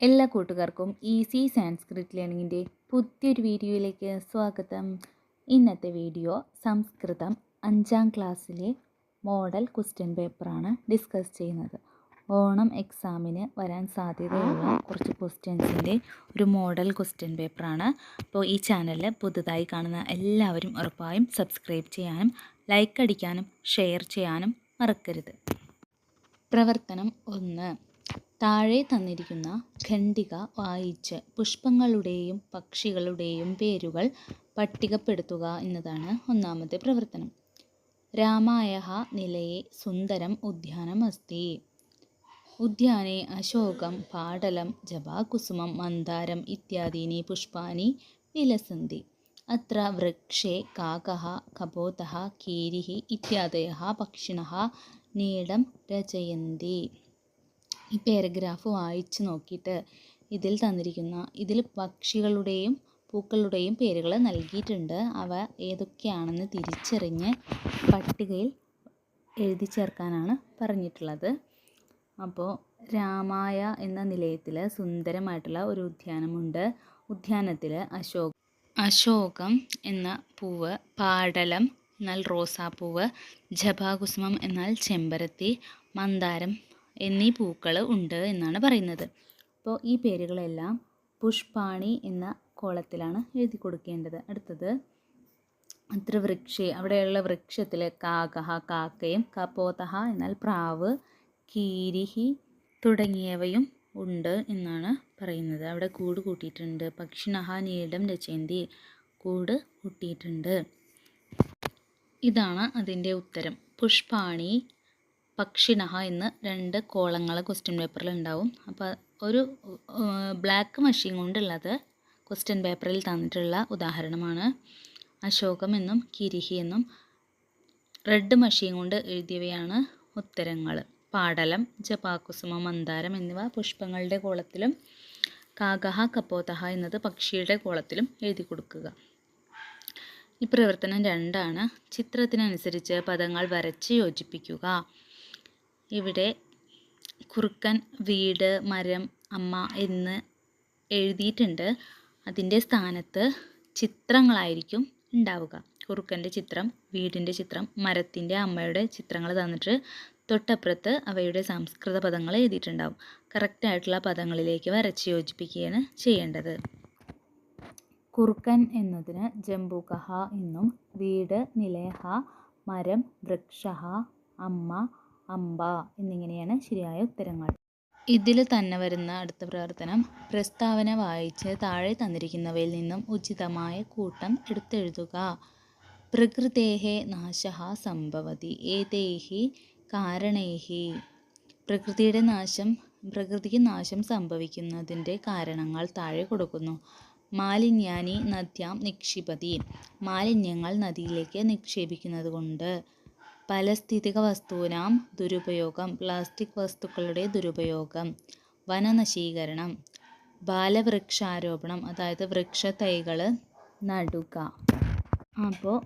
എല്ലാ കൂട്ടുകാർക്കും ഈസി സാൻസ്ക്രിറ്റ് ലേണിങ്ങിന്റെ പുതിയൊരു വീഡിയോയിലേക്ക് സ്വാഗതം. ഇന്നത്തെ വീഡിയോ സംസ്കൃതം അഞ്ചാം ക്ലാസ്സിലെ മോഡൽ ക്വസ്റ്റ്യൻ പേപ്പറാണ് ഡിസ്കസ് ചെയ്യുന്നത്. ഓണം എക്സാമിന് വരാൻ സാധ്യതയുള്ള കുറച്ച് ക്വസ്റ്റ്യൻസിന്റെ ഒരു മോഡൽ ക്വസ്റ്റ്യൻ പേപ്പറാണ്. അപ്പോൾ ഈ ചാനലിൽ പുതുതായി കാണുന്ന എല്ലാവരും ഉറപ്പായും സബ്സ്ക്രൈബ് ചെയ്യാനും ലൈക്ക് അടിക്കാനും ഷെയർ ചെയ്യാനും മറക്കരുത്. പ്രവർത്തനം ഒന്ന്. താഴെ തന്നിരിക്കുന്ന ഖണ്ഡിക വായിച്ച് പുഷ്പങ്ങളുടെയും പക്ഷികളുടെയും പേരുകൾ പട്ടികപ്പെടുത്തുക എന്നതാണ് ഒന്നാമത്തെ പ്രവർത്തനം. രാമായ നിലയെ സുന്ദരം ഉദ്യാനം അസ്തി ഉദ്യാനെ അശോകം പാടലം ജപാകുസുമം മന്ദാരം ഇത്യാദീനി പുഷ്പാനി വിലസന്തി അത്ര വൃക്ഷേ കാക കപോത കീരിः ഇത്യാദയः പക്ഷിണः നീടം രചയന്തി. ഈ പാരഗ്രാഫ് വായിച്ച് നോക്കിയിട്ട് ഇതിൽ തന്നിരിക്കുന്ന ഇതിൽ പക്ഷികളുടെയും പൂക്കളുടെയും പേരുകൾ നൽകിയിട്ടുണ്ട്. അവ ഏതൊക്കെയാണെന്ന് തിരിച്ചറിഞ്ഞ് പട്ടികയിൽ എഴുതി ചേർക്കാനാണ് പറഞ്ഞിട്ടുള്ളത്. അപ്പോൾ രാമായ എന്ന നിലയത്തിൽ സുന്ദരമായിട്ടുള്ള ഒരു ഉദ്യാനമുണ്ട്. ഉദ്യാനത്തിൽ അശോക അശോകം എന്ന പൂവ് പാടലം എന്നാൽ റോസാപ്പൂവ് ജപാകുസുമം എന്നാൽ ചെമ്പരത്തി മന്ദാരം എന്നീ പൂക്കൾ ഉണ്ട് എന്നാണ് പറയുന്നത്. അപ്പോൾ ഈ പേരുകളെല്ലാം പുഷ്പാണി എന്ന കോളത്തിലാണ് എഴുതി കൊടുക്കേണ്ടത്. അടുത്തത് അത്ര വൃക്ഷേ അവിടെയുള്ള വൃക്ഷത്തിൽ കാകഹ കാക്കയും കപോതഹ എന്നാൽ പ്രാവ് കീരിഹി തുടങ്ങിയവയും ഉണ്ട് എന്നാണ് പറയുന്നത്. അവിടെ കൂട് കൂട്ടിയിട്ടുണ്ട്. പക്ഷിണഹ നീടം രചയന്തി കൂട് കൂട്ടിയിട്ടുണ്ട്. ഇതാണ് അതിന്റെ ഉത്തരം. പുഷ്പാണി പക്ഷിണഹ എന്ന് രണ്ട് കോളങ്ങൾ ക്വസ്റ്റ്യൻ പേപ്പറിൽ ഉണ്ടാവും. അപ്പോൾ ഒരു ബ്ലാക്ക് മഷീൻ കൊണ്ടുള്ളത് ക്വസ്റ്റ്യൻ പേപ്പറിൽ തന്നിട്ടുള്ള ഉദാഹരണമാണ്. അശോകം എന്നും കിരിഹി എന്നും റെഡ് മഷീൻ കൊണ്ട് എഴുതിയവയാണ് ഉത്തരങ്ങൾ പാടലം ജപാകുസുമ മന്ദാരം എന്നിവ പുഷ്പങ്ങളുടെ കോളത്തിലും കാകഹ കപ്പോതഹ എന്നത് പക്ഷിയുടെ കോളത്തിലും എഴുതി കൊടുക്കുക. ഈ പ്രവർത്തനം രണ്ടാണ്. ചിത്രത്തിനനുസരിച്ച് പദങ്ങൾ വരച്ച് യോജിപ്പിക്കുക. ഇവിടെ കുറുക്കൻ വീട് മരം അമ്മ എന്ന് എഴുതിയിട്ടുണ്ട്. അതിന്റെ സ്ഥാനത്ത് ചിത്രങ്ങളായിരിക്കും ഉണ്ടാവുക. കുറുക്കന്റെ ചിത്രം വീടിന്റെ ചിത്രം മരത്തിന്റെ അമ്മയുടെ ചിത്രങ്ങൾ തന്നിട്ട് തൊട്ടപ്പുറത്ത് അവയുടെ സംസ്കൃത പദങ്ങൾ എഴുതിയിട്ടുണ്ടാവും. കറക്റ്റായിട്ടുള്ള പദങ്ങളിലേക്ക് വരച്ച് യോജിപ്പിക്കുകയാണ് ചെയ്യേണ്ടത്. കുറുക്കൻ എന്നതിന് ജംബുകഹ എന്നും വീട് നിലയഹ മരം വൃക്ഷ അമ്മ അമ്പ എന്നിങ്ങനെയാണ് ശരിയായ ഉത്തരങ്ങൾ. ഇതിൽ തന്നെ വരുന്ന അടുത്ത പ്രവർത്തനം പ്രസ്താവന വായിച്ച് താഴെ തന്നിരിക്കുന്നവയിൽ നിന്നും ഉചിതമായ കൂട്ടം എടുത്തെഴുതുക. പ്രകൃതേഹേ നാശ സംഭവതി ഏതേഹി കാരണേഹി. പ്രകൃതിയുടെ നാശം പ്രകൃതിക്ക് നാശം സംഭവിക്കുന്നതിന്റെ കാരണങ്ങൾ താഴെ കൊടുക്കുന്നു. മാലിന്യാനി നദ്യാം നിക്ഷിപതി മാലിന്യങ്ങൾ നദിയിലേക്ക് നിക്ഷേപിക്കുന്നത് കൊണ്ട് പലസ്ഥിതിക വസ്തുവിനാം ദുരുപയോഗം പ്ലാസ്റ്റിക് വസ്തുക്കളുടെ ദുരുപയോഗം വനനശീകരണം ബാലവൃക്ഷാരോപണം അതായത് വൃക്ഷത്തൈകൾ നടുക. അപ്പോൾ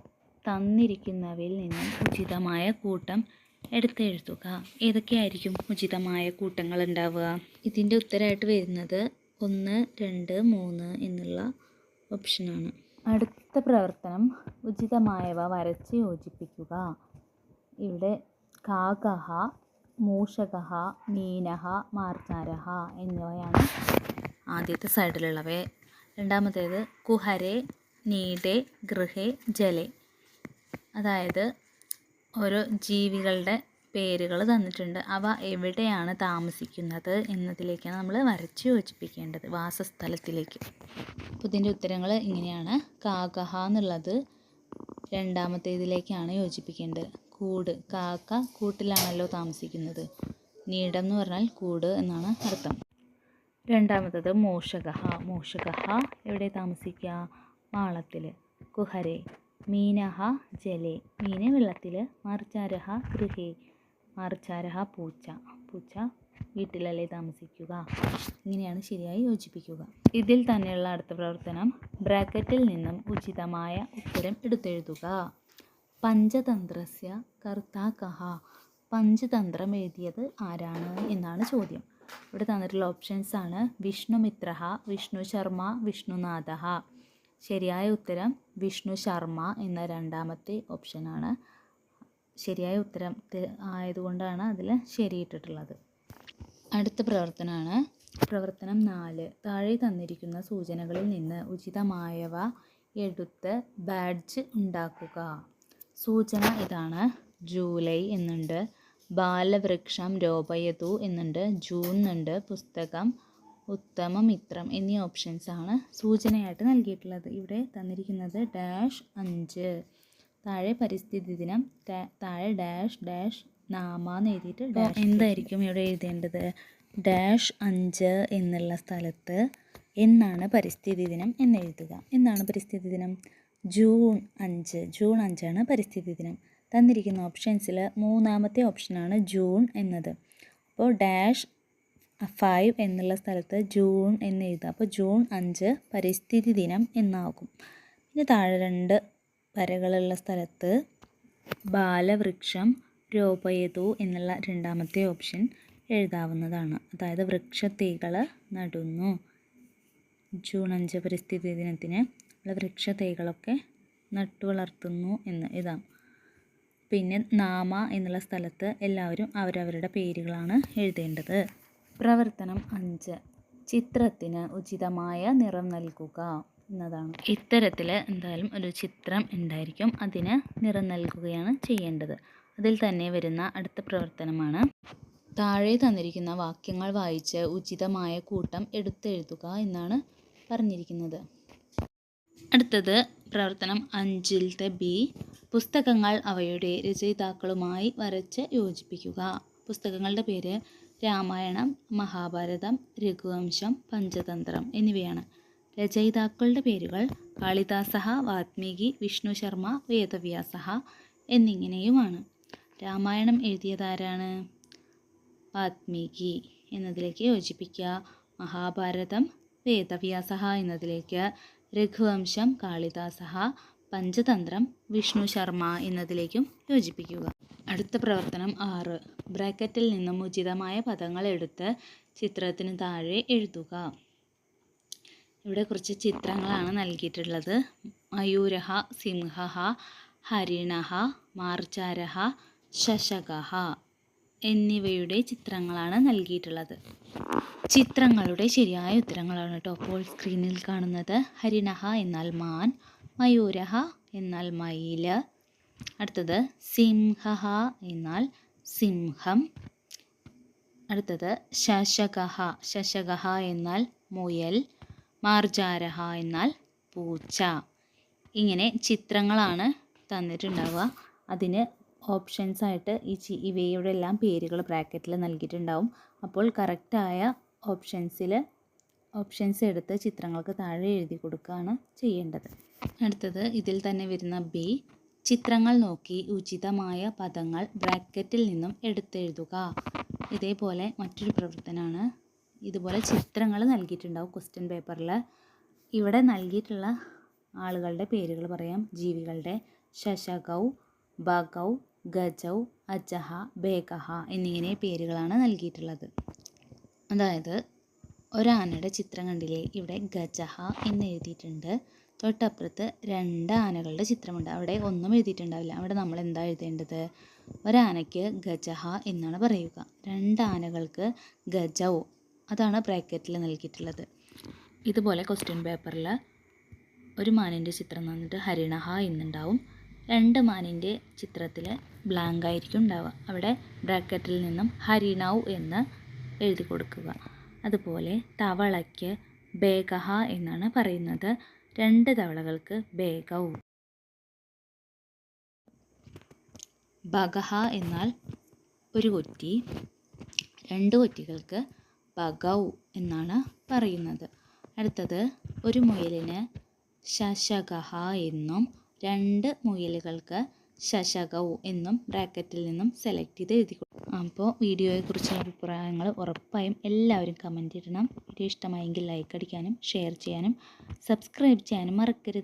തന്നിരിക്കുന്നവയിൽ നിന്നും ഉചിതമായ കൂട്ടം എടുത്തെഴുതുക. ഏതൊക്കെയായിരിക്കും ഉചിതമായ കൂട്ടങ്ങൾ ഉണ്ടാവുക? ഇതിന്റെ ഉത്തരമായിട്ട് വരുന്നത് ഒന്ന് രണ്ട് മൂന്ന് എന്നുള്ള ഓപ്ഷനാണ്. അടുത്ത പ്രവർത്തനം ഉചിതമായവ വരച്ച് യോജിപ്പിക്കുക. ഇവിടെ കാകഹ മൂഷകഹ മീനഹ മാർജാരഹ എന്നിവയാണ് ആദ്യത്തെ സൈഡിലുള്ളവ രണ്ടാമത്തേത് കുഹരെ നീടെ ഗൃഹേ ജലെ. അതായത് ഓരോ ജീവികളുടെ പേരുകൾ തന്നിട്ടുണ്ട്. അവ എവിടെയാണ് താമസിക്കുന്നത് എന്നതിലേക്കാണ് നമ്മൾ വരച്ച് യോജിപ്പിക്കേണ്ടത് വാസസ്ഥലത്തിലേക്ക്. അപ്പോൾ ഇതിന്റെ ഉത്തരങ്ങൾ ഇങ്ങനെയാണ്. കാകഹ എന്നുള്ളത് രണ്ടാമത്തേതിലേക്കാണ് യോജിപ്പിക്കേണ്ടത്. കൂട് കാക്ക കൂട്ടിലാണല്ലോ താമസിക്കുന്നത്. നീടം എന്ന് പറഞ്ഞാൽ കൂട് എന്നാണ് അർത്ഥം. രണ്ടാമത്തത് മോഷകഹ മോഷകഹ എവിടെ താമസിക്കുക? മാളത്തിൽ കുഹരെ. മീനഹ ജലെ. മീന് വെള്ളത്തിൽ മാർച്ചാരഹ ഗൃഹേ. മാർച്ചാരഹ പൂച്ച. പൂച്ച വീട്ടിലല്ലേ താമസിക്കുക? ഇങ്ങനെയാണ് ശരിയായി യോജിപ്പിക്കുക. ഇതിൽ തന്നെയുള്ള അടുത്ത പ്രവർത്തനം ബ്രാക്കറ്റിൽ നിന്നും ഉചിതമായ ഉത്തരം എടുത്തെഴുതുക. പഞ്ചതന്ത്രസ്യ കർത്താ കഹ പഞ്ചതന്ത്രം എഴുതിയത് ആരാണ് എന്നാണ് ചോദ്യം. ഇവിടെ തന്നിട്ടുള്ള ഓപ്ഷൻസ് ആണ് വിഷ്ണുമിത്ര വിഷ്ണു ശർമ്മ വിഷ്ണുനാഥ ശരിയായ ഉത്തരം വിഷ്ണു ശർമ്മ എന്ന രണ്ടാമത്തെ ഓപ്ഷനാണ് ശരിയായ ഉത്തരം ആയതുകൊണ്ടാണ് അതിൽ ശരിയിട്ടിട്ടുള്ളത്. അടുത്ത പ്രവർത്തനമാണ് പ്രവർത്തനം നാല്. താഴെ തന്നിരിക്കുന്ന സൂചനകളിൽ നിന്ന് ഉചിതമായവ എടുത്ത് ബാഡ്ജ് ഉണ്ടാക്കുക. സൂചന ഇതാണ്. ജൂലൈ എന്നുണ്ട്. ബാലവൃക്ഷം രോപയതു എന്നുണ്ട്. ജൂൺ എന്നുണ്ട്. പുസ്തകം ഉത്തമ മിത്രം എന്നീ ഓപ്ഷൻസ് ആണ് സൂചനയായിട്ട് നൽകിയിട്ടുള്ളത്. ഇവിടെ തന്നിരിക്കുന്നത് ഡാഷ് അഞ്ച്. താഴെ പരിസ്ഥിതി ദിനം. താഴെ ഡാഷ് ഡാഷ് നാമാന്ന് എഴുതിയിട്ട് ഡാഷ് എന്തായിരിക്കും ഇവിടെ എഴുതേണ്ടത്? ഡാഷ് അഞ്ച് എന്നുള്ള സ്ഥലത്ത് എന്നാണ് പരിസ്ഥിതി ദിനം എന്ന് എഴുതുക. എന്നാണ് പരിസ്ഥിതി ദിനം? ജൂൺ അഞ്ച് ജൂൺ അഞ്ചാണ് പരിസ്ഥിതി ദിനം. തന്നിരിക്കുന്ന ഓപ്ഷൻസിൽ മൂന്നാമത്തെ ഓപ്ഷനാണ് ജൂൺ എന്നത്. അപ്പോൾ ഡാഷ് ഫൈവ് എന്നുള്ള സ്ഥലത്ത് ജൂൺ എന്ന് എഴുതുക. അപ്പോൾ ജൂൺ അഞ്ച് പരിസ്ഥിതി ദിനം എന്നാകും. പിന്നെ താഴെ രണ്ട് വരകളുള്ള സ്ഥലത്ത് ബാലവൃക്ഷം രോപയതു എന്നുള്ള രണ്ടാമത്തെ ഓപ്ഷൻ എഴുതാവുന്നതാണ്. അതായത് വൃക്ഷത്തൈകൾ നടുന്നു. ജൂൺ അഞ്ച് പരിസ്ഥിതി ദിനത്തിന് ഉള്ള വൃക്ഷത്തൈകളൊക്കെ നട്ടു വളർത്തുന്നു എന്ന് എഴുതാം പിന്നെ നാമ എന്നുള്ള സ്ഥലത്ത് എല്ലാവരും അവരവരുടെ പേരുകളാണ് എഴുതേണ്ടത്. പ്രവർത്തനം അഞ്ച്. ചിത്രത്തിന് ഉചിതമായ നിറം നൽകുക എന്നതാണ്. ഇത്തരത്തിൽ എന്തായാലും ഒരു ചിത്രം ഉണ്ടായിരിക്കും. അതിന് നിറം നൽകുകയാണ് ചെയ്യേണ്ടത്. അതിൽ തന്നെ വരുന്ന അടുത്ത പ്രവർത്തനമാണ്. താഴെ തന്നിരിക്കുന്ന വാക്യങ്ങൾ വായിച്ച് ഉചിതമായ കൂട്ടം എടുത്തെഴുതുക എന്നാണ് പറഞ്ഞിരിക്കുന്നത്. അടുത്തത് പ്രവർത്തനം അഞ്ചിലത്തെ ബി. പുസ്തകങ്ങൾ അവയുടെ രചയിതാക്കളുമായി വരച്ച് യോജിപ്പിക്കുക. പുസ്തകങ്ങളുടെ പേര് രാമായണം മഹാഭാരതം രഘുവംശം പഞ്ചതന്ത്രം എന്നിവയാണ്. രചയിതാക്കളുടെ പേരുകൾ കാളിദാസഹ വാത്മീകി വിഷ്ണു ശർമ്മ വേദവ്യാസഹ എന്നിങ്ങനെയുമാണ്. രാമായണം എഴുതിയതാരാണ്? വാത്മീകി എന്നതിലേക്ക് യോജിപ്പിക്കുക. മഹാഭാരതം വേദവ്യാസഹ എന്നതിലേക്ക് രഘുവംശം കാളിദാസ പഞ്ചതന്ത്രം വിഷ്ണു ശർമ്മ എന്നതിലേക്കും യോജിപ്പിക്കുക. അടുത്ത പ്രവർത്തനം ആറ്. ബ്രാക്കറ്റിൽ നിന്നും ഉചിതമായ പദങ്ങൾ എടുത്ത് ചിത്രത്തിന് താഴെ എഴുതുക. ഇവിടെ കുറച്ച് ചിത്രങ്ങളാണ് നൽകിയിട്ടുള്ളത്. മയൂരഹ സിംഹ ഹരിണഹ മാർച്ചാരഹ ശശകഹ. എന്നിവയുടെ ചിത്രങ്ങളാണ് നൽകിയിട്ടുള്ളത്. ചിത്രങ്ങളുടെ ശരിയായ ഉത്തരങ്ങളാണ് കേട്ടോ. അപ്പോൾ സ്ക്രീനിൽ കാണുന്നത് ഹരിണഹ എന്നാൽ മാൻ മയൂരഹ എന്നാൽ മയിൽ. അടുത്തത് സിംഹഹ എന്നാൽ സിംഹം. അടുത്തത് ശശകഹ ശശകഹ എന്നാൽ മുയൽ മാർജാരഹ എന്നാൽ പൂച്ച. ഇങ്ങനെ ചിത്രങ്ങളാണ് തന്നിട്ടുണ്ടാവുക. അതിന് ഓപ്ഷൻസ് ആയിട്ട് ഈ ഇവയുടെ എല്ലാം പേരുകൾ ബ്രാക്കറ്റിൽ നൽകിയിട്ടുണ്ടാവും. അപ്പോൾ കറക്റ്റായ ഓപ്ഷൻസിൽ ഓപ്ഷൻസ് എടുത്ത് ചിത്രങ്ങൾക്ക് താഴെ എഴുതി കൊടുക്കുകയാണ് ചെയ്യേണ്ടത്. അടുത്തത് ഇതിൽ തന്നെ വരുന്ന ബി ചിത്രങ്ങൾ നോക്കി ഉചിതമായ പദങ്ങൾ ബ്രാക്കറ്റിൽ നിന്നും എടുത്തെഴുതുക. ഇതേപോലെ മറ്റൊരു പ്രവർത്തനമാണ് ഇതുപോലെ ചിത്രങ്ങൾ നൽകിയിട്ടുണ്ടാവും ക്വസ്റ്റ്യൻ പേപ്പറിൽ ഇവിടെ നൽകിയിട്ടുള്ള ആളുകളുടെ പേരുകൾ പറയാം. ജീവികളുടെ ശശകൗ ബഗൗ ഗജൗ അജഹ ബേഗഹ എന്നിങ്ങനെ പേരുകളാണ് നൽകിയിട്ടുള്ളത്. അതായത് ഒരാനയുടെ ചിത്രം കണ്ടില്ലേ? ഇവിടെ ഗജഹ എന്ന് എഴുതിയിട്ടുണ്ട്. തൊട്ടപ്പുറത്ത് രണ്ട് ആനകളുടെ ചിത്രമുണ്ട്. അവിടെ ഒന്നും എഴുതിയിട്ടുണ്ടാവില്ല. അവിടെ നമ്മൾ എന്താ എഴുതേണ്ടത്? ഒരാനയ്ക്ക് ഗജഹ എന്നാണ് പറയുക. രണ്ട് ആനകൾക്ക് ഗജൗ അതാണ് ബ്രാക്കറ്റിൽ നൽകിയിട്ടുള്ളത്. ഇതുപോലെ ക്വസ്റ്റ്യൻ പേപ്പറിൽ ഒരു മാനിന്റെ ചിത്രം തന്നിട്ട് ഹരിണഹ എന്നുണ്ടാവും. രണ്ട് മാനിന്റെ ചിത്രത്തിൽ ബ്ലാങ്ക് ആയിരിക്കും ഉണ്ടാവുക. അവിടെ ബ്രാക്കറ്റിൽ നിന്നും ഹരിണൗ എന്ന് എഴുതി കൊടുക്കുക. അതുപോലെ തവളയ്ക്ക് ബേഗഹ എന്നാണ് പറയുന്നത്. രണ്ട് തവളകൾക്ക് ബേഗൗ. ബഗഹ എന്നാൽ ഒരു കൊറ്റി രണ്ട് കൊറ്റികൾക്ക് ബഗൗ എന്നാണ് പറയുന്നത്. അടുത്തത് ഒരു മുയലിന് ശശകഹ എന്നും രണ്ട് മുയലുകൾക്ക് ശശകവും എന്നും ബ്രാക്കറ്റിൽ നിന്നും സെലക്ട് ചെയ്ത് എഴുതി കൊടുക്കും അപ്പോൾ വീഡിയോയെക്കുറിച്ചുള്ള അഭിപ്രായങ്ങൾ ഉറപ്പായും എല്ലാവരും കമന്റ് ഇടണം. വീഡിയോ ഇഷ്ടമായെങ്കിൽ ലൈക്ക് അടിക്കാനും ഷെയർ ചെയ്യാനും സബ്സ്ക്രൈബ് ചെയ്യാനും മറക്കരുത്.